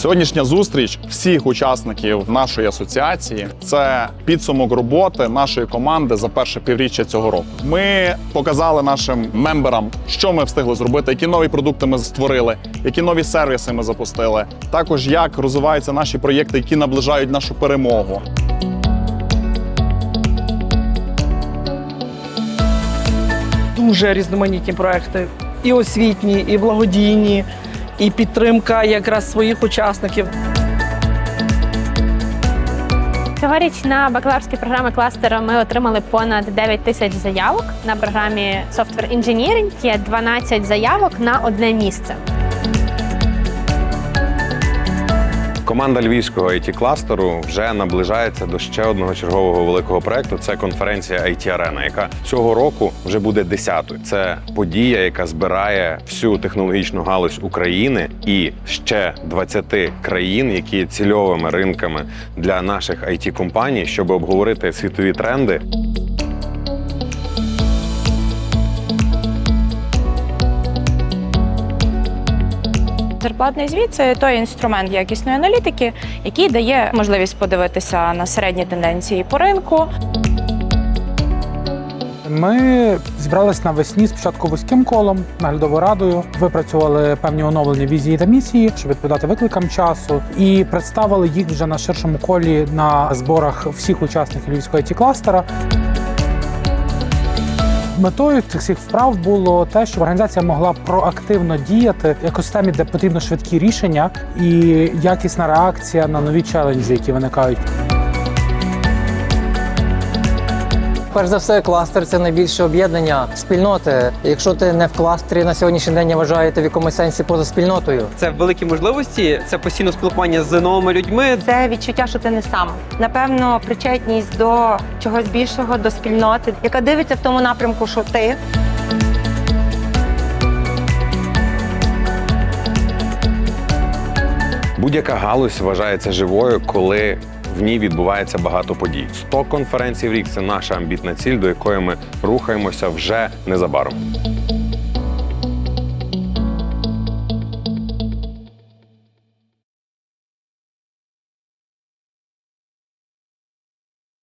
Сьогоднішня зустріч всіх учасників нашої асоціації це підсумок роботи нашої команди за перше півріччя цього року. Ми показали нашим мемберам, що ми встигли зробити, які нові продукти ми створили, які нові сервіси ми запустили. Також як розвиваються наші проєкти, які наближають нашу перемогу. дуже різноманітні проекти, і освітні, і благодійні, і підтримка якраз своїх учасників. Цьогоріч на бакалаврські програми кластера ми отримали понад 9 тисяч заявок. На програмі Software Engineering є 12 заявок на одне місце. Команда львівського it кластеру вже наближається до ще одного чергового великого проекту. Це конференція IT Arena, яка цього року вже буде десятою. Це подія, яка збирає всю технологічну галузь України і ще 20 країн, які цільовими ринками для наших it компаній, щоб обговорити світові тренди. Зарплатний звіт це той інструмент якісної аналітики, який дає можливість подивитися на середні тенденції по ринку. Ми зібрались навесні спочатку вузьким колом, наглядовою радою, випрацювали певні оновлені візії та місії, щоб відповідати викликам часу, і представили їх вже на ширшому колі на зборах всіх учасників львівського it кластера. Метою цих всіх вправ було те, щоб організація могла проактивно діяти в екосистемі, де потрібно швидкі рішення і якісна реакція на нові челенджі, які виникають. Перш за все, кластер це найбільше об'єднання спільноти. Якщо ти не в кластері на сьогоднішній день, я вважаю, ти в якомусь сенсі поза спільнотою. Це великі можливості, це постійне спілкування з новими людьми. Це відчуття, що ти не сам. Напевно, причетність до чогось більшого, до спільноти, яка дивиться в тому напрямку, що ти. Будь-яка галузь вважається живою, коли в ній відбувається багато подій. 100 конференцій в рік це наша амбітна ціль, до якої ми рухаємося вже незабаром.